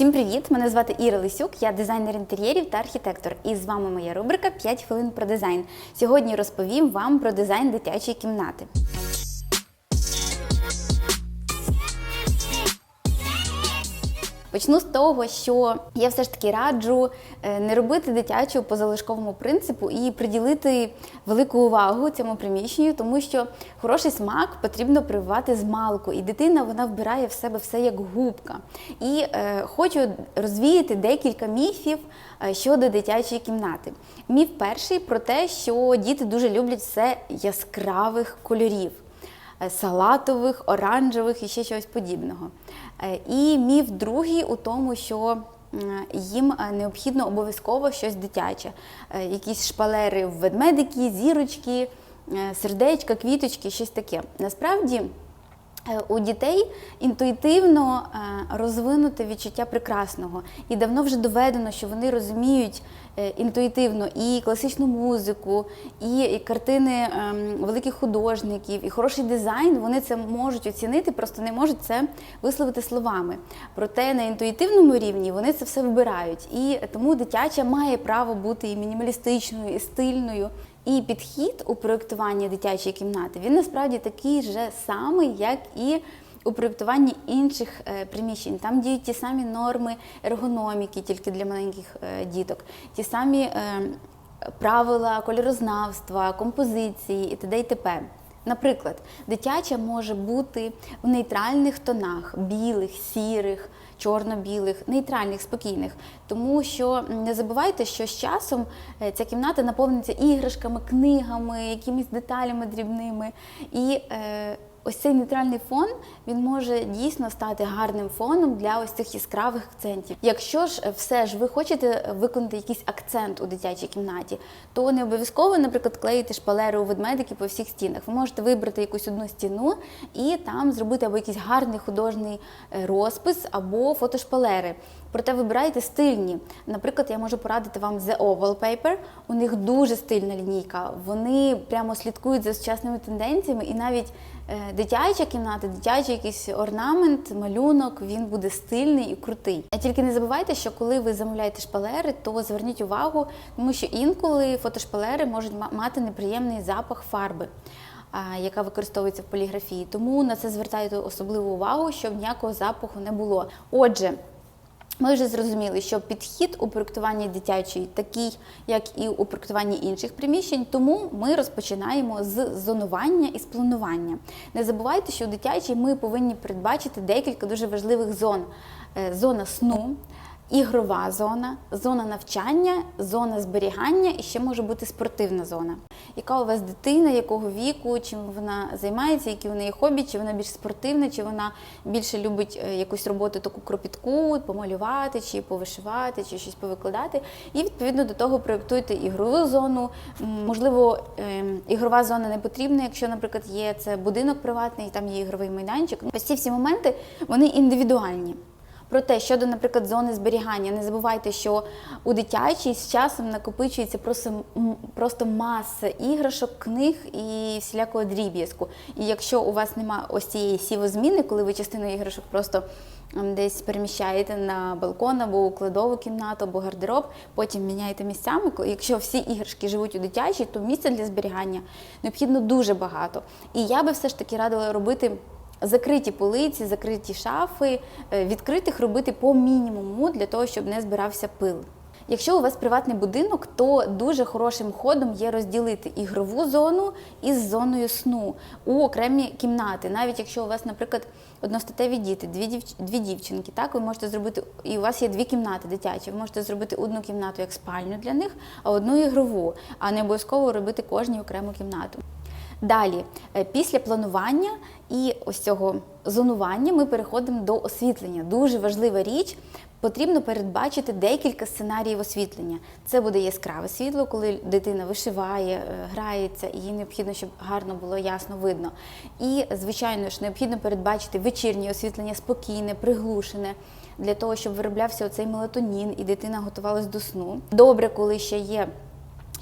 Всім привіт! Мене звати Іра Лисюк, я дизайнер інтер'єрів та архітектор. І з вами моя рубрика «5 хвилин про дизайн. Сьогодні розповім вам про дизайн дитячої кімнати. Почну з того, що я все ж таки раджу е, не робити дитячу по залишковому принципу і приділити велику увагу цьому приміщенню, тому що хороший смак потрібно прививати з малку, і дитина вона вбирає в себе все як губка. І е, хочу розвіяти декілька міфів е, щодо дитячої кімнати. Міф перший про те, що діти дуже люблять все яскравих кольорів. Е, Салатових, оранжевих і ще чогось подібного. Е, І міф другий у тому, що їм е, необхідно обов'язково щось дитяче, якісь шпалери в ведмедики, зірочки, сердечка, квіточки, щось таке. Насправді. Е, У дітей інтуїтивно е, розвинуте відчуття прекрасного, і давно вже доведено, що вони розуміють е, інтуїтивно і класичну музику, і картини ем, великих художників, і хороший дизайн. Вони це можуть оцінити, просто не можуть це висловити словами. Проте на інтуїтивному рівні вони це все вибирають. І тому дитяча має право бути і мінімалістичною, і стильною. І підхід у проєктуванні дитячої кімнати він насправді такий же самий, як і у проєктуванні інших е, приміщень. Там діють ті самі норми ергономіки, тільки для маленьких е, діток, ті самі е, правила кольорознавства, композиції і т.д. і т.п. Наприклад, дитяча може бути в нейтральних тонах білих, сірих, чорно-білих, нейтральних, спокійних. Тому що не забувайте, що з часом е, ця кімната наповниться іграшками, книгами, якимись деталями дрібними. І е, ось цей нейтральний фон він може дійсно стати гарним фоном для ось цих яскравих акцентів. Якщо ж е, все ж ви хочете виконати якийсь акцент у дитячій кімнаті, то не обов'язково, наприклад, клеїти шпалери у ведмедики по всіх стінах. Ви можете вибрати якусь одну стіну і там зробити або якийсь гарний художній е, розпис, або фотошпалери. Проте вибирайте стильні. Наприклад, я можу порадити вам The Oval Paper. У них дуже стильна лінійка. Вони прямо слідкують за сучасними тенденціями, і навіть е, дитяча кімната, дитячий якийсь орнамент, малюнок, він буде стильний і крутий. А тільки не забувайте, що коли ви замовляєте шпалери, то зверніть увагу, тому що інколи фотошпалери можуть мати неприємний запах фарби. Яка використовується в поліграфії, тому на це звертайте особливу увагу, щоб ніякого запаху не було. Отже, ми вже зрозуміли, що підхід у проєктуванні дитячої такий, як і у проєктуванні інших приміщень, тому ми розпочинаємо з зонування і з планування. Не забувайте, що у дитячій ми повинні передбачити декілька дуже важливих зон: Е, зона сну. Ігрова зона, зона навчання, зона зберігання і ще може бути спортивна зона. Яка у вас дитина, якого віку, чим вона займається, які в неї хобі, чи вона більш спортивна, чи вона більше любить е, якусь роботу таку кропітку, помалювати, чи повишивати, чи щось повикладати. І відповідно до того проєктуйте ігрову зону. Можливо, ем, ігрова зона не потрібна, якщо, наприклад, є це будинок приватний, там є ігровий майданчик. Ну, Ось ці всі моменти вони індивідуальні. Проте щодо, наприклад, зони зберігання, не забувайте, що у дитячій з часом накопичується просто, просто маса іграшок, книг і всілякого дріб'язку. І якщо у вас немає ось цієї сівозміни, коли ви частину іграшок просто десь переміщаєте на балкон або у кладову кімнату, або гардероб, потім міняєте місцями. Якщо всі іграшки живуть у дитячій, то місця для зберігання необхідно дуже багато. І я би все ж таки радила робити. Закриті полиці, закриті шафи, е, відкритих робити по мінімуму для того, щоб не збирався пил. Якщо у вас приватний будинок, то дуже хорошим ходом є розділити ігрову зону із зоною сну у окремі кімнати. Навіть якщо у вас, наприклад, одностатеві діти, дві, дівч... дві дівчинки, так ви можете зробити, і у вас є дві кімнати дитячі. Ви можете зробити одну кімнату як спальню для них, а одну ігрову, а не обов'язково робити кожній окрему кімнату. Далі, е, після планування і ось цього зонування ми переходимо до освітлення. Дуже важлива річ. Потрібно передбачити декілька сценаріїв освітлення. Це буде яскраве світло, коли дитина вишиває, е, грається, і їй необхідно, щоб гарно було ясно видно. І, звичайно ж, необхідно передбачити вечірнє освітлення спокійне, приглушене, для того, щоб вироблявся оцей мелатонін і дитина готувалась до сну. Добре, коли ще є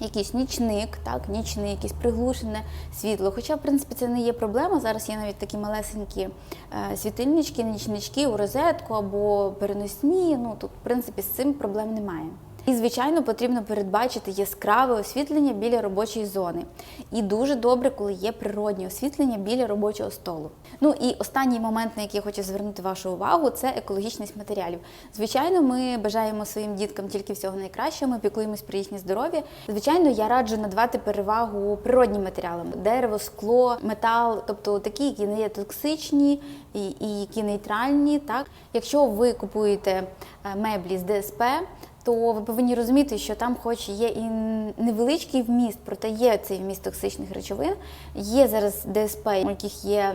якийсь нічник, так, нічний, якесь приглушене світло. Хоча, в принципі, це не є проблема. Зараз є навіть такі малесенькі е, світильнички, нічнички у розетку або переносні. Ну тут, в принципі, з цим проблем немає. І, звичайно, потрібно передбачити яскраве освітлення біля робочої зони. І дуже добре, коли є природнє освітлення біля робочого столу. Ну і останній момент, на який я хочу звернути вашу увагу, це екологічність матеріалів. Звичайно, ми бажаємо своїм діткам тільки всього найкращого, ми піклуємось про їхнє здоров'я. Звичайно, я раджу надавати перевагу природнім матеріалам: дерево, скло, метал, тобто такі, які не є токсичні і, і які нейтральні. Так, якщо ви купуєте е, меблі з ДСП то ви повинні розуміти, що там, хоч є і невеличкий вміст, проте є цей вміст токсичних речовин. Є зараз ДСП, у яких є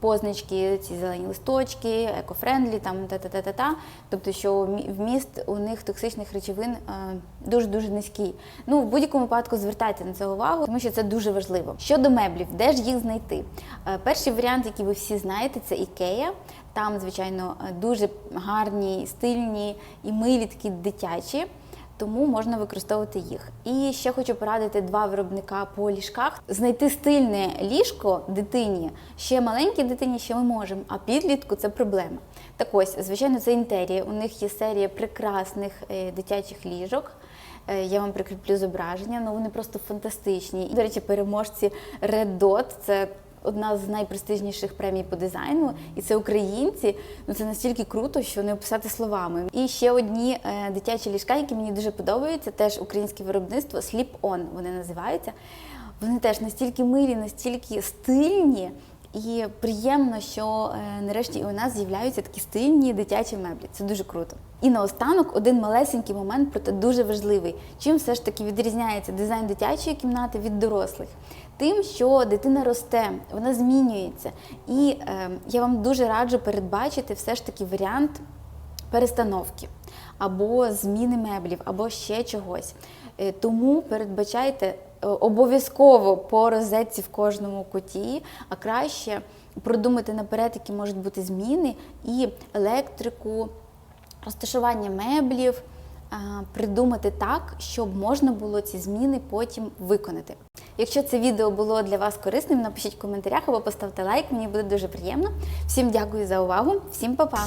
позначки, ці зелені листочки, екофрендлі, там та-та-та-та-та. Тобто, що вмі- вміст у них токсичних речовин дуже дуже низький. Ну, в будь-якому випадку звертайте на це увагу, тому що це дуже важливо. Щодо меблів, де ж їх знайти? Е, Перший варіант, який ви всі знаєте, це Ікея. Там, звичайно, е, дуже гарні, стильні і милі такі дитячі. Тому можна використовувати їх. І ще хочу порадити два виробника по ліжках. Знайти стильне ліжко дитині ще маленькій дитині ще ми можемо, а підлітку це проблема. Так ось, звичайно, це інтерія. У них є серія прекрасних е, дитячих ліжок. Е, Я вам прикріплю зображення, ну вони просто фантастичні. До речі, переможці Red Dot – це одна з найпрестижніших премій по дизайну, і це українці. Ну це настільки круто, що не описати словами. І ще одні е, дитячі ліжка, які мені дуже подобаються, теж українське виробництво Sleep On вони називаються. Вони теж настільки милі, настільки стильні. І приємно, що е, нарешті у нас з'являються такі стильні дитячі меблі. Це дуже круто. І наостанок один малесенький момент, проте дуже важливий. Чим все ж таки відрізняється дизайн дитячої кімнати від дорослих? Тим, що дитина росте, вона змінюється. І е, я вам дуже раджу передбачити все ж таки варіант перестановки або зміни меблів, або ще чогось. Е, Тому передбачайте обов'язково по розетці в кожному куті, а краще продумати наперед, які можуть бути зміни, і електрику, розташування меблів. Придумати так, щоб можна було ці зміни потім виконати. Якщо це відео було для вас корисним, напишіть в коментарях або поставте лайк, мені буде дуже приємно. Всім дякую за увагу, всім па-па!